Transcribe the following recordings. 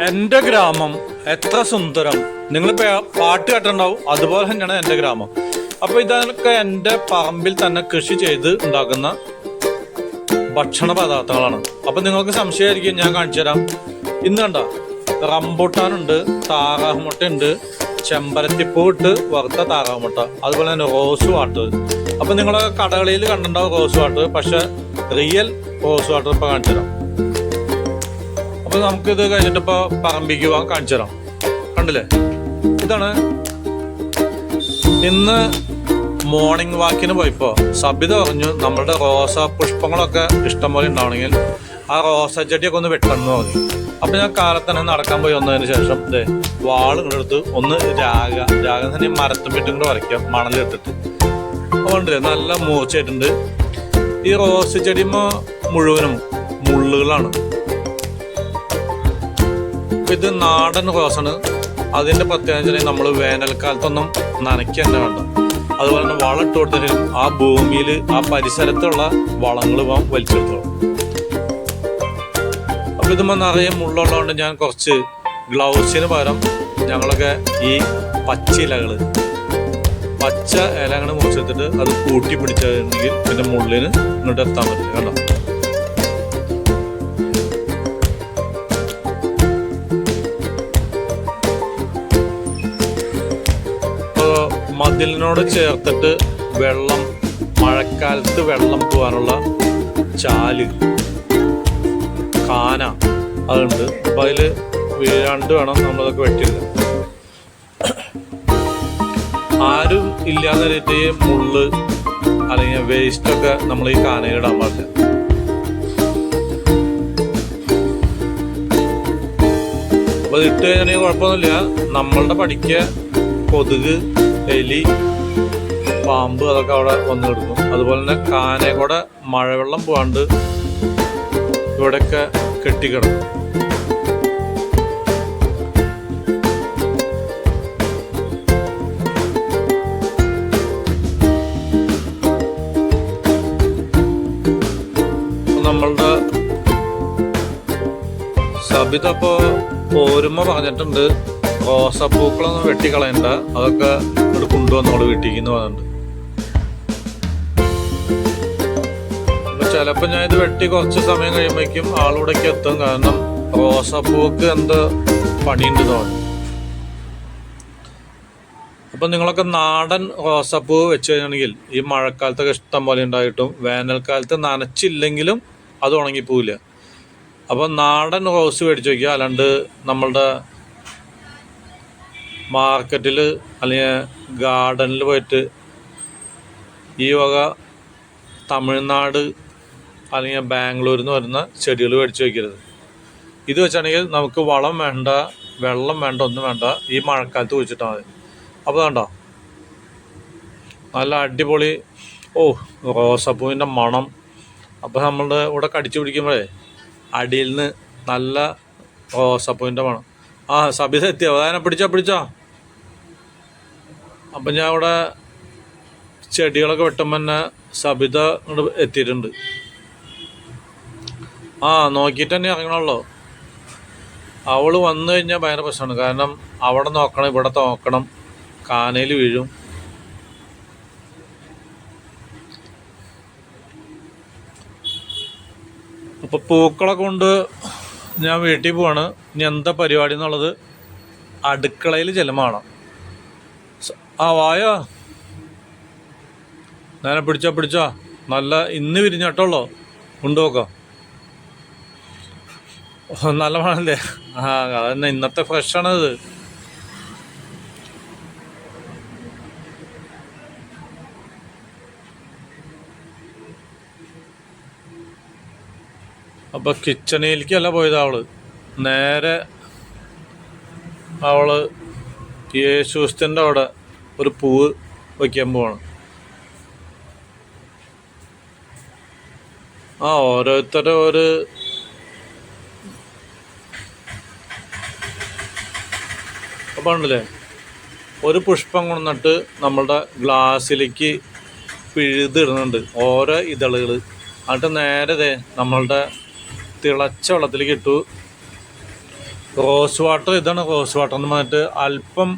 എന്റെ ഗ്രാമം എത്ര സുന്ദരം. നിങ്ങൾ പാട്ട് കേട്ടിട്ടുണ്ടാവും അതുപോലെ തന്നെയാണ് എന്റെ ഗ്രാമം. അപ്പൊ ഇതൊക്കെ എന്റെ പറമ്പിൽ തന്നെ കൃഷി ചെയ്ത് ഉണ്ടാക്കുന്ന ഭക്ഷണ പദാർത്ഥങ്ങളാണ്. അപ്പൊ നിങ്ങൾക്ക് സംശയമായിരിക്കും ഞാൻ കാണിച്ചു തരാം. ഇന്ന് കണ്ട റംബൂട്ടാനുണ്ട് താറാമുട്ട ഉണ്ട് ചെമ്പരത്തിപ്പൂ ഇട്ട് വറുത്ത താറാമുട്ട അതുപോലെ തന്നെ റോസ് വാട്ടർ. അപ്പൊ നിങ്ങൾ കടകളിൽ കണ്ടിട്ടുണ്ടാവും റോസ് വാട്ടർ പക്ഷെ റിയൽ റോസ് വാട്ടർ ഇപ്പൊ കാണിച്ചു തരാം. അപ്പൊ നമുക്കിത് കഴിഞ്ഞിട്ട് ഇപ്പൊ പറമ്പിക്ക് പോകാൻ കാണിച്ചു തരാം. കണ്ടില്ലേ? ഇതാണ് ഇന്ന് മോർണിംഗ് വാക്കിന് പോയപ്പോ സബിത പറഞ്ഞു നമ്മളുടെ റോസാ പുഷ്പങ്ങളൊക്കെ ഇഷ്ടംപോലെ ഉണ്ടാവണമെങ്കിൽ ആ റോസ ചെടിയൊക്കെ ഒന്ന് വെട്ടണം പറഞ്ഞു. അപ്പൊ ഞാൻ കാലത്തന്നെ നടക്കാൻ പോയി വന്നതിന് ശേഷം ദേ വാൾ ഒന്ന് രാഗ രാഗ തന്നെ മരത്തും വിട്ടും കൂടെ വരയ്ക്കാം മണലിട്ടിട്ട് അതുകൊണ്ട് നല്ല മൂർച്ചയായിട്ടുണ്ട്. ഈ റോസ് ചെടിമ മുഴുവനും മുള്ളുകളാണ്. അപ്പൊ ഇത് നാടൻ റോസാണ് അതിന്റെ പ്രത്യേകത നമ്മൾ വേനൽക്കാലത്തൊന്നും നനയ്ക്കേണ്ട വേണ്ട. അതുപോലെ തന്നെ വളം ഇട്ട് കൊടുത്തിട്ട് ആ ഭൂമിയിൽ ആ പരിസരത്തുള്ള വളങ്ങൾ വലിച്ചെടുത്തോളും അപ്പൊ ഇതുമ്പോൾ നിറയെ മുള്ളുള്ളതുകൊണ്ട് ഞാൻ കുറച്ച് ഗ്ലൗസിന് പകരം ഞങ്ങളൊക്കെ ഈ പച്ച ഇലകൾ പച്ച ഇലകൾ മുറിച്ചെടുത്തിട്ട് അത് കൂട്ടി പിടിച്ചിട്ടുണ്ടെങ്കിൽ പിന്നെ മുള്ളിന് ഇങ്ങോട്ട് എത്താൻ പറ്റില്ല കണ്ടോ? മതിലിനോട് ചേർത്തിട്ട് വെള്ളം മഴക്കാലത്ത് വെള്ളം പോകാനുള്ള ചാൽ കാന അതുണ്ട്. അപ്പം അതിൽ വീഴാണ്ട് വേണം നമ്മളതൊക്കെ വെട്ടിയെടുക്കാൻ ആരും ഇല്ലാതെ രീതിയിൽ മുള്ള് അല്ലെങ്കിൽ വേസ്റ്റൊക്കെ നമ്മൾ ഈ കാനയിടാൻ പാടില്ല. അപ്പൊ ഇത് ഇട്ട് കഴിഞ്ഞാൽ കുഴപ്പമൊന്നുമില്ല. നമ്മളുടെ പഠിക്ക കൊതുക് എലി പാമ്പ് അതൊക്കെ അവിടെ വന്നു കിടക്കും. അതുപോലെ തന്നെ കാനയെ കൂടെ മഴവെള്ളം പോകാണ്ട് ഇവിടെയൊക്കെ കെട്ടിക്കിടക്കും. നമ്മളുടെ സബിത ഇപ്പോ പോരുമ്പ പറഞ്ഞിട്ടുണ്ട് റോസപ്പൂക്കളൊന്നും വെട്ടിക്കളയണ്ട. അതൊക്കെ ഇവിടെ കൊണ്ടുവന്ന് നമ്മൾ എന്ന് പറഞ്ഞിട്ടുണ്ട് ചിലപ്പോൾ ഞാൻ ഇത് വെട്ടി കുറച്ച് സമയം കഴിയുമ്പോഴേക്കും ആളിവിടേക്ക് എത്തും. കാരണം റോസപ്പൂക്ക് എന്ത് പണിയുണ്ട് തോന്നി അപ്പം നിങ്ങളൊക്കെ നാടൻ റോസപ്പൂ വെച്ച് കഴിഞ്ഞാണെങ്കിൽ ഈ മഴക്കാലത്തൊക്കെ ഇഷ്ടം പോലെ ഉണ്ടായിട്ടും വേനൽക്കാലത്ത് നനച്ചില്ലെങ്കിലും അത് ഉണങ്ങിപ്പോവില്ല. അപ്പോൾ നാടൻ റോസ് മേടിച്ച് വയ്ക്കുക അല്ലാണ്ട് നമ്മളുടെ മാർക്കറ്റിൽ അല്ലെങ്കിൽ ഗാർഡനിൽ പോയിട്ട് ഈ വക തമിഴ്നാട് അല്ലെങ്കിൽ ബാംഗ്ലൂരിൽ നിന്ന് വരുന്ന ചെടികൾ മേടിച്ച് വയ്ക്കരുത് ഇത് വെച്ചാണെങ്കിൽ നമുക്ക് വളം വേണ്ട വെള്ളം വേണ്ട ഒന്നും വേണ്ട ഈ മഴക്കാലത്ത് കുഴിച്ചിട്ടാൽ മതി. അപ്പോൾ കണ്ടോ? നല്ല അടിപൊളി ഓ റോസപ്പൂവിന്റെ മണം. അപ്പോൾ നമ്മളുടെ ഇവിടെ കടിച്ചു പിടിക്കുമ്പോഴേ അടിയിൽ നിന്ന് നല്ല റോസപ്പൂവിന്റെ മണം. ആ സബിത എത്തിയോ? അതിനെ പിടിച്ചോ പിടിച്ചോ? അപ്പം ഞാൻ അവിടെ ചെടികളൊക്കെ വെട്ടുമ്പോൾ തന്നെ സബിത എത്തിയിട്ടുണ്ട്. ആ നോക്കിയിട്ട് തന്നെ ഇറങ്ങണമല്ലോ അവൾ വന്നു കഴിഞ്ഞാൽ ഭയങ്കര പ്രശ്നമാണ്. കാരണം അവിടെ നോക്കണം ഇവിടെ നോക്കണം കാനയിൽ വീഴും. അപ്പൊ പൂക്കളെ കൊണ്ട് ഞാൻ വീട്ടിൽ പോവാണ്. ഇനി എന്താ പരിപാടി എന്നുള്ളത് അടുക്കളയിൽ ചെല്ലുമാണ് ആ വായോ. നേരെ പിടിച്ചോ പിടിച്ചോ. നല്ല ഇന്ന് വിരിഞ്ഞോട്ടുള്ളോ ഉണ്ടോക്കോ നല്ല മണല്ലേ? ആ അതന്നെ ഇന്നത്തെ അപ്പൊ കിച്ചണിലേക്കല്ല പോയത് അവൾ. നേരെ അവൾ യേശുസ്തിന്റെ അവിടെ. ഒരു പൂവ് വയ്ക്കാൻ പോവാണ്. ആ ഓരോരുത്തരുടെ ഒരു ഒരു പുഷ്പം കൊണ്ടിട്ട് നമ്മളുടെ ഗ്ലാസ്സിലേക്ക് പിഴുതിടുന്നുണ്ട് ഓരോ ഇതളുകൾ എന്നിട്ട് നേരെ നമ്മളുടെ തിളച്ച വെള്ളത്തിലേക്ക് ഇട്ടു. റോസ് വാട്ടർ ഇതാണ് റോസ് വാട്ടർ എന്ന് പറഞ്ഞിട്ട് അല്പം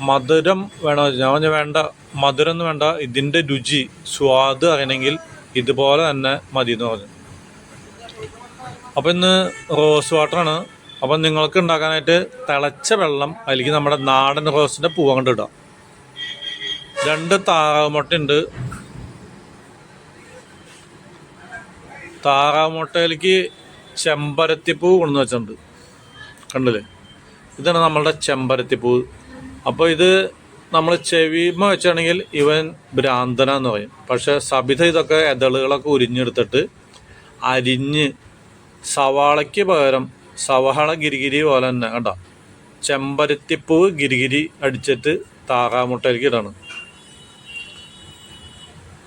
മധുരം വേണോ? ഞാൻ വേണ്ട. മധുരം എന്ന് വേണ്ട. ഇതിന്റെ രുചി സ്വാദ് അറിയണമെങ്കിൽ ഇതുപോലെ തന്നെ മതി എന്ന് പറഞ്ഞു. അപ്പോൾ ഇന്ന് റോസ് വാട്ടറാണ് അപ്പം നിങ്ങൾക്ക് ഉണ്ടാക്കാനായിട്ട് തിളച്ച വെള്ളം അതിലേക്ക് നമ്മുടെ നാടൻ റോസിന്റെ പൂവ് കൊണ്ട് ഇടാം. രണ്ട് താറാവ് മുട്ടയുണ്ട് താറാവ് മുട്ടയിലേക്ക് ചെമ്പരത്തിപ്പൂ കൊണ്ടു വെച്ചിട്ടുണ്ട് കണ്ടില്ലേ? ഇതാണ് നമ്മളുടെ ചെമ്പരത്തിപ്പൂ. അപ്പോൾ ഇത് നമ്മൾ ചെവിമ വെച്ചാണെങ്കിൽ ഇവൻ ഭ്രാന്തന എന്ന് പറയും. പക്ഷെ സബിത ഇതൊക്കെ എതളുകളൊക്കെ ഉരിഞ്ഞെടുത്തിട്ട് അരിഞ്ഞ് സവാളയ്ക്ക് പകരം സവാള ഗിരിഗിരി പോലെ തന്നെ കണ്ടോ? ചെമ്പരത്തിപ്പൂവ് ഗിരിഗിരി അടിച്ചിട്ട് താറാമുട്ടയിലേക്ക് ഇടണം.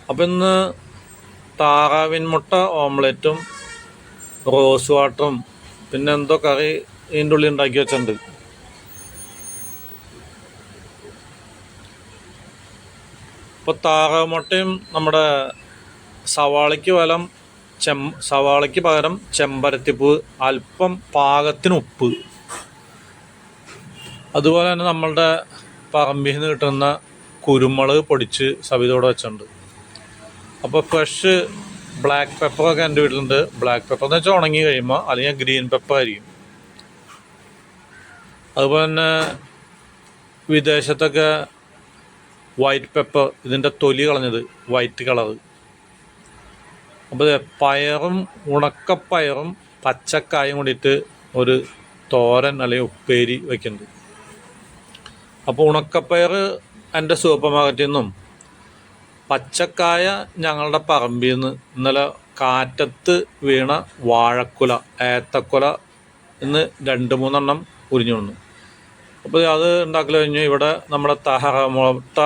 അപ്പം ഇന്ന് താറാവിൻ മുട്ട ഓംലെറ്റും റോസ് വാട്ടറും പിന്നെ എന്തോ കറി ഇതിന്റെ ഉള്ളിൽ ഉണ്ടാക്കി വെച്ചിട്ടുണ്ട്. ഇപ്പോൾ താറാവ് മുട്ടയും നമ്മുടെ സവാളയ്ക്ക് പകരം ചെം സവാളയ്ക്ക് പകരം ചെമ്പരത്തിപ്പൂ അല്പം പാകത്തിന് ഉപ്പ്. അതുപോലെ തന്നെ നമ്മളുടെ പറമ്പിൽ നിന്ന് കിട്ടുന്ന കുരുമുളക് പൊടിച്ച് സവിതോടെ വെച്ചിട്ടുണ്ട്. അപ്പോൾ ഫ്രഷ് ബ്ലാക്ക് പെപ്പറൊക്കെ എന്റെ വീട്ടിലുണ്ട്. ബ്ലാക്ക് പെപ്പർ എന്ന് വെച്ചാൽ ഉണങ്ങി കഴിയുമ്പോൾ അല്ലെങ്കിൽ ഗ്രീൻ പെപ്പർ ആയിരിക്കും. അതുപോലെ തന്നെ വിദേശത്തൊക്കെ വൈറ്റ് പെപ്പർ ഇതിന്റെ തൊലി കളഞ്ഞത് വൈറ്റ് കളർ അപ്പോൾ പയറും ഉണക്കപ്പയറും പച്ചക്കായും കൂടിയിട്ട് ഒരു തോരൻ അല്ലെങ്കിൽ ഉപ്പേരി വയ്ക്കുന്നത് അപ്പോൾ ഉണക്കപ്പയർ എന്റെ സൂപ്പർ മാർക്കറ്റിൽ നിന്നും പച്ചക്കായ ഞങ്ങളുടെ പറമ്പിൽ നിന്ന് ഇന്നലെ കാറ്റത്ത് വീണ വാഴക്കുല ഏത്തക്കുല എന്ന് രണ്ട് മൂന്നെണ്ണം ഉരിഞ്ഞു വന്നു അപ്പോൾ അത് ഉണ്ടാക്കൽ കഴിഞ്ഞ് ഇവിടെ നമ്മുടെ തഹറമുട്ട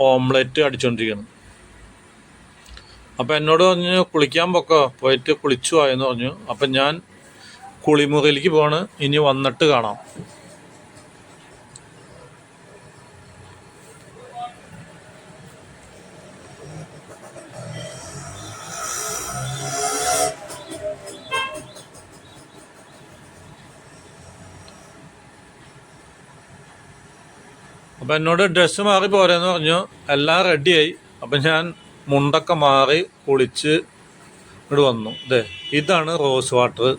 ഓംലെറ്റ് അടിച്ചുകൊണ്ടിരിക്കുന്നു അപ്പോൾ എന്നോട് പറഞ്ഞു കുളിക്കാൻ പൊക്കോ? പോയിട്ട് കുളിച്ചു ആയെന്ന് പറഞ്ഞു. അപ്പം ഞാൻ കുളിമുറിയിലേക്ക് പോവാണ് ഇനി വന്നിട്ട് കാണാം. അപ്പം എന്നോട് ഡ്രസ്സ് മാറി പോരെന്ന് പറഞ്ഞു. എല്ലാം റെഡിയായി അപ്പം ഞാൻ മുണ്ടൊക്കെ മാറി കുളിച്ച് ഇങ്ങോട്ട് വന്നു. ഇതേ ഇതാണ് റോസ് വാട്ടർ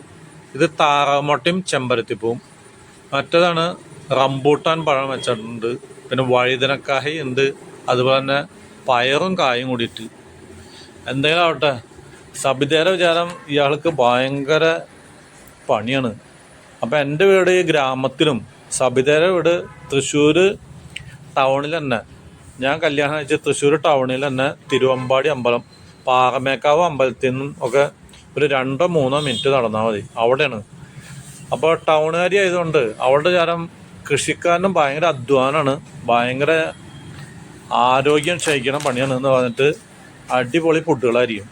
ഇത് താറാമുട്ടയും ചെമ്പരത്തിപ്പൂവും. മറ്റേതാണ് റംബൂട്ടാൻ പഴം വെച്ചിട്ടുണ്ട്. പിന്നെ വഴുതനക്കായ ഉണ്ട്. അതുപോലെ തന്നെ പയറും കായും കൂടിയിട്ട്. എന്തെങ്കിലും ആവട്ടെ സബിതയുടെ വിചാരം ഇയാൾക്ക് ഭയങ്കര പണിയാണ്. അപ്പം എന്റെ വീട് ഈ ഗ്രാമത്തിലും സബിതയുടെ വീട് തൃശ്ശൂർ ടൗണിൽ തന്നെ ഞാൻ കല്യാണം കഴിച്ച തൃശ്ശൂർ ടൗണിൽ തന്നെ തിരുവമ്പാടി അമ്പലം പാറമേക്കാവ് അമ്പലത്തിൽ നിന്നും ഒക്കെ ഒരു രണ്ടോ മൂന്നോ മിനിറ്റ് നടന്നാൽ മതി. അവിടെയാണ്. അപ്പോൾ ടൗണുകാരി ആയതുകൊണ്ട് അവളുടെ ചാരം കൃഷിക്കാരനും ഭയങ്കര അധ്വാനമാണ് ഭയങ്കര ആരോഗ്യം ക്ഷയിക്കണ പണിയാണ് എന്ന് പറഞ്ഞിട്ട് അടിപൊളി ഫുഡുകളായിരിക്കും.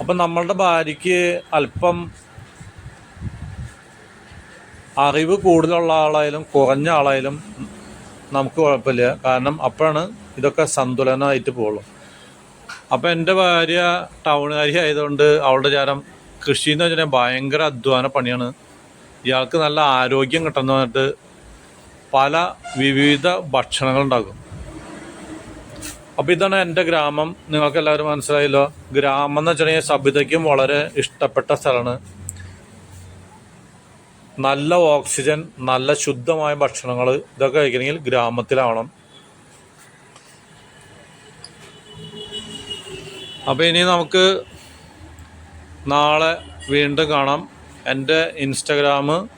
അപ്പം നമ്മളുടെ ഭാര്യയ്ക്ക് അല്പം അറിവ് കൂടുതലുള്ള ആളായാലും കുറഞ്ഞ ആളായാലും നമുക്ക് കുഴപ്പമില്ല. കാരണം അപ്പോഴാണ് ഇതൊക്കെ സന്തുലനമായിട്ട് പോകുള്ളൂ. അപ്പം എന്റെ ഭാര്യ ടൗണുകാരി ആയതുകൊണ്ട് അവളുടെ ചാരം കൃഷി എന്ന് വെച്ചാൽ ഭയങ്കര അധ്വാന പണിയാണ്. ഇയാൾക്ക് നല്ല ആരോഗ്യം കിട്ടുന്ന പറഞ്ഞിട്ട് പല വിവിധ ഭക്ഷണങ്ങൾ ഉണ്ടാക്കും അപ്പോൾ ഇതാണ് എന്റെ ഗ്രാമം. നിങ്ങൾക്ക് എല്ലാവരും മനസ്സിലായല്ലോ. ഗ്രാമം എന്ന് വെച്ചിട്ടുണ്ടെങ്കിൽ സബിതയ്ക്കും വളരെ ഇഷ്ടപ്പെട്ട സ്ഥലമാണ്. നല്ല ഓക്സിജൻ നല്ല ശുദ്ധമായ ഭക്ഷണങ്ങൾ ഇതൊക്കെ കഴിക്കണമെങ്കിൽ ഗ്രാമത്തിലാവണം. അപ്പോൾ ഇനി നമുക്ക് നാളെ വീണ്ടും കാണാം. എന്റെ ഇൻസ്റ്റഗ്രാം